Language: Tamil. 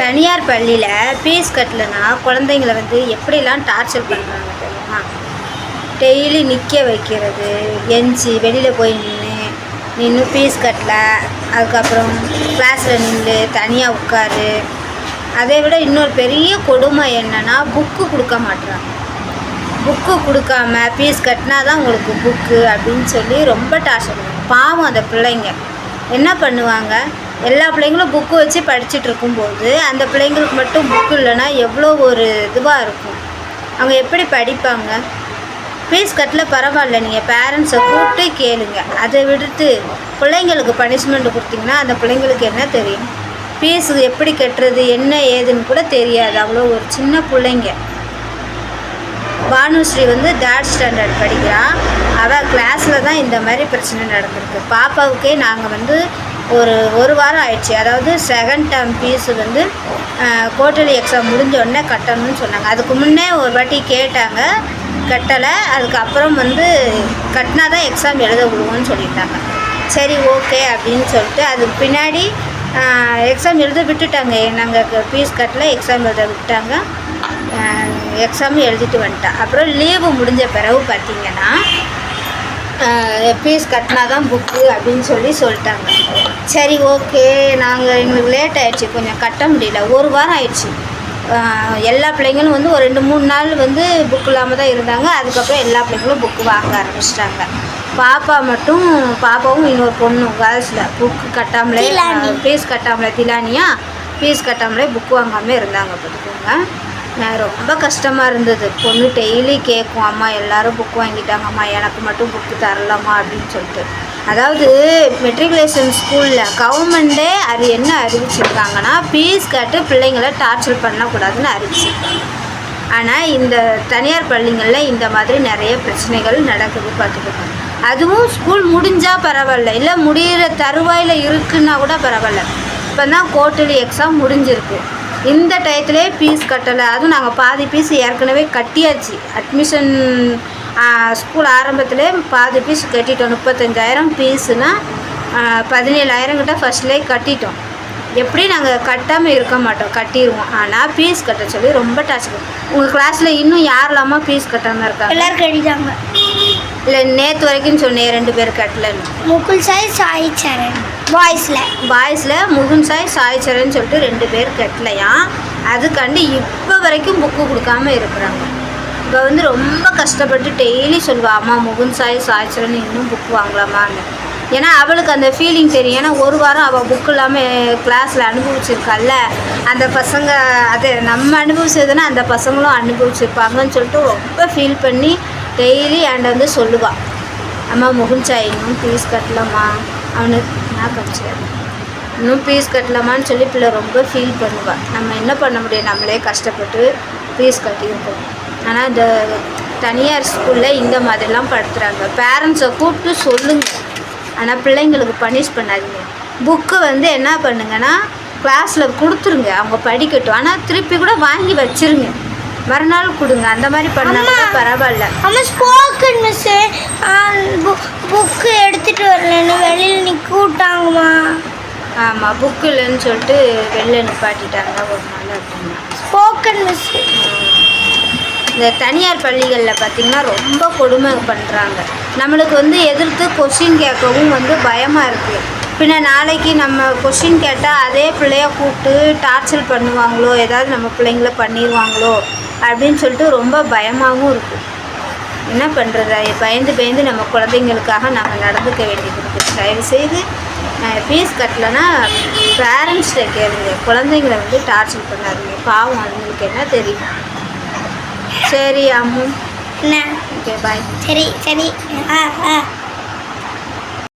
தனியார் பள்ளியில் ஃபீஸ் கட்டலைன்னா குழந்தைங்கள வந்து எப்படிலாம் டார்ச்சர் பண்ணுறாங்க தெரியுமா? டெய்லி நிற்க வைக்கிறது எஞ்சி வெளியில் போய் நின்று நின்று ஃபீஸ் கட்டல அதுக்கப்புறம் கிளாஸில் நின்று தனியாக உட்காரு. அதை விட இன்னொரு பெரிய கொடுமை என்னென்னா புக்கு கொடுக்க மாட்டுறாங்க புக்கு கொடுக்காம ஃபீஸ் கட்டினா தான் உங்களுக்கு புக்கு அப்படின்னு சொல்லி ரொம்ப டார்ச்சர் பண்ணுவாங்க. பாவம் அந்த பிள்ளைங்க. என்ன பண்ணுவாங்க? எல்லா பிள்ளைங்களும் புக்கு வச்சு படிச்சுட்டு இருக்கும்போது அந்த பிள்ளைங்களுக்கு மட்டும் புக்கு இல்லைன்னா எவ்வளோ ஒரு இதுவாக இருக்கும். அவங்க எப்படி படிப்பாங்க? ஃபீஸ் கட்டல பரவாயில்ல நீங்கள் பேரண்ட்ஸை கூப்பிட்டு கேளுங்க. அதை விடுத்து பிள்ளைங்களுக்கு பனிஷ்மெண்ட் கொடுத்தீங்கன்னா அந்த பிள்ளைங்களுக்கு என்ன தெரியும்? ஃபீஸ் எப்படி கட்டுறது என்ன ஏதுன்னு கூட தெரியாது. அவ்வளோ ஒரு சின்ன பிள்ளைங்க. பானுஸ்ரீ வந்து தேர்ட் ஸ்டாண்டர்ட் படிக்கிறா. அவள் கிளாஸில் தான் இந்த மாதிரி பிரச்சனை நடந்திருக்கு. பாப்பாவுக்கே நாங்கள் வந்து ஒரு ஒரு வாரம் ஆயிடுச்சு. அதாவது செகண்ட் டேர்ம் ஃபீஸ் வந்து குவார்டர்லி எக்ஸாம் முடிஞ்ச உடனே கட்டணும்னு சொன்னாங்க. அதுக்கு முன்னே ஒரு வாட்டி கேட்டாங்க. கட்டலை. அதுக்கப்புறம் வந்து கட்டினா தான் எக்ஸாம் எழுத விடுவோம்னு சொல்லிட்டாங்க. சரி ஓகே அப்படின்னு சொல்லிட்டு அதுக்கு பின்னாடி எக்ஸாம் எழுத விட்டுட்டாங்க. நாங்கள் ஃபீஸ் கட்டல எக்ஸாம் எழுத விட்டாங்க. எக்ஸாமும் எழுதிட்டு வந்துட்டேன் அப்புறம் லீவு முடிஞ்ச பிறகு பார்த்திங்கன்னா ஃபீஸ் கட்டினா தான் புக்கு அப்படின்னு சொல்லி சொல்லிட்டாங்க. சரி ஓகே நாங்கள் எங்களுக்கு லேட் ஆயிடுச்சு. கொஞ்சம் கட்ட முடியல. ஒரு வாரம் ஆயிடுச்சு. எல்லா பிள்ளைங்களும் வந்து ஒரு ரெண்டு மூணு நாள் வந்து புக் இல்லாமல் தான் இருந்தாங்க. அதுக்கப்புறம் எல்லா பிள்ளைங்களும் புக்கு வாங்க ஆரம்பிச்சிட்டாங்க. பாப்பா மட்டும் பாப்பாவும் இன்னொரு பொண்ணும் கேர்ள்ஸில் புக்கு கட்டாமலே. ஃபீஸ் கட்டாமலே திலானியா? ஃபீஸ் கட்டாமலே புக் வாங்காமல் இருந்தாங்க பார்த்துக்கோங்க. நான் ரொம்ப கஷ்டமாக இருந்தது. பொண்ணு டெய்லி கேட்கும் அம்மா எல்லாரும் புக் வாங்கிட்டாங்கம்மா எனக்கு மட்டும் புக்கு தரலாமா? அப்படின்னு சொல்லிட்டு. அதாவது மெட்ரிகுலேஷன் ஸ்கூலில் கவர்மெண்ட்டே அது என்ன அறிவிச்சிருக்காங்கன்னா ஃபீஸ் கட்டு பிள்ளைங்களை டார்ச்சர் பண்ணக்கூடாதுன்னு அறிவிச்சிருக்காங்க. ஆனால் இந்த தனியார் பள்ளிகளில் இந்த மாதிரி நிறைய பிரச்சனைகள் நடக்குது பார்த்துக்கோங்க. அதுவும் ஸ்கூல் முடிஞ்சால் பரவாயில்ல. இல்லை முடிகிற தருவாயில் இருக்குன்னா கூட பரவாயில்ல. இப்போ தான் குவார்ட்டர்லி எக்ஸாம் முடிஞ்சிருக்கு. இந்த டயத்துலேயே ஃபீஸ் கட்டலை. அதுவும் நாங்கள் பாதி ஃபீஸ் ஏற்கனவே கட்டியாச்சு. அட்மிஷன் ஸ்கூல் ஆரம்பத்திலே பாதி ஃபீஸ் கட்டிட்டோம். முப்பத்தஞ்சாயிரம் ஃபீஸுனா பதினேழாயிரம் கிட்ட ஃபஸ்ட்லேயே கட்டிட்டோம். எப்படி நாங்கள் கட்டாமல் இருக்க மாட்டோம். கட்டிடுவோம் ஆனால் ஃபீஸ் கட்ட சொல்லி ரொம்ப டார்ச்சர் உங்கள் கிளாஸில் இன்னும் யாரெல்லாமா ஃபீஸ் கட்டாமல் இருக்காங்க? எல்லாரும் கட்டிட்டாங்க. இல்லை நேற்று வரைக்கும் சொன்னேன் ரெண்டு பேர் கட்டலன்னு. முகுல் சாய் சாய் சரண் பாய்ஸில் பாய்ஸில் முகுன் சாய் சாய்ச்சரன் சொல்லிட்டு ரெண்டு பேர் கட்டலையாம் அதுக்காண்டி இப்போ வரைக்கும் புக்கு கொடுக்காம இருக்கிறாங்க. இப்போ வந்து ரொம்ப கஷ்டப்பட்டு டெய்லி சொல்லுவாள் அம்மா முகுன் சாய் சாய்ச்சரன் இன்னும் புக்கு வாங்கலாமான்னு. ஏன்னா அவளுக்கு அந்த ஃபீலிங் தெரியும். ஏன்னா ஒரு வாரம் அவள் புக் இல்லாமல் கிளாஸில் அனுபவிச்சிருக்காள்ல. அந்த பசங்க அது நம்ம அனுபவிச்சதுன்னா அந்த பசங்களும் அனுபவிச்சிருப்பாங்கன்னு சொல்லிட்டு ரொம்ப ஃபீல் பண்ணி டெய்லி என்கிட்ட வந்து சொல்லுவாள் அம்மா முகுன் சாய் இன்னும் ஃபீஸ் கட்டலாமா? அவனுக்கு நான் படிச்சேன் இன்னும் ஃபீஸ் கட்டலாமான்னு சொல்லி பிள்ளை ரொம்ப ஃபீல் பண்ணுவாள் நம்ம என்ன பண்ண முடியும்? நம்மளே கஷ்டப்பட்டு ஃபீஸ் கட்டியிருக்கோம். ஆனால் இந்த தனியார் ஸ்கூலில் இந்த மாதிரிலாம் படுத்துகிறாங்க பேரண்ட்ஸை கூப்பிட்டு சொல்லுங்கள் ஆனால் பிள்ளைங்களுக்கு பனிஷ் பண்ணாதீங்க. புக்கு வந்து என்ன பண்ணுங்கன்னா கிளாஸில் கொடுத்துருங்க. அவங்க படிக்கட்டும். ஆனால் திருப்பி கூட வாங்கி வச்சிருங்க. மறுநாள் கொடுங்க. அந்த மாதிரி பண்ணால் கூட பரவாயில்ல. அம்மா ஸ்போக்கன் மிஸ்ஸு புக்கு எடுத்துகிட்டு வரலன்னு வெளியில் நிற்க விட்டாங்கம்மா. ஆமாம் புக்கு இல்லைன்னு சொல்லிட்டு வெளில நிப்பாட்டிட்டாங்க. ஒரு நாள் அப்படின்னா. ஸ்போக்கன் மிஸ்ஸு இந்த தனியார் பள்ளிகளில் பார்த்திங்கன்னா ரொம்ப கொடுமை பண்ணுறாங்க நம்மளுக்கு வந்து எதிர்த்து கொஷின் கேட்கவும் வந்து பயமாக இருக்குது பின்ன நாளைக்கு நம்ம கொஷின் கேட்டால் அதே பிள்ளைய கூப்பிட்டு டார்ச்சர் பண்ணுவாங்களோ ஏதாவது நம்ம பிள்ளைங்கள பண்ணிடுவாங்களோ அப்படின்னு சொல்லிட்டு ரொம்ப பயமாகவும் இருக்குது என்ன பண்ணுறது பயந்து பயந்து நம்ம குழந்தைங்களுக்காக நம்ம நடந்துக்க வேண்டியது இருக்குது தயவுசெய்து ஃபீஸ் கட்டலைன்னா பேரண்ட்ஸ்கிட்ட கேளுங்க. குழந்தைங்கள வந்து டார்ச்சர் பண்ணாதீங்க. பாவம் அதுங்களுக்கு என்ன தெரியும். சரி அம்மு. என்ன? ஓகே பாய் சரி சரி. ஆ ஆ.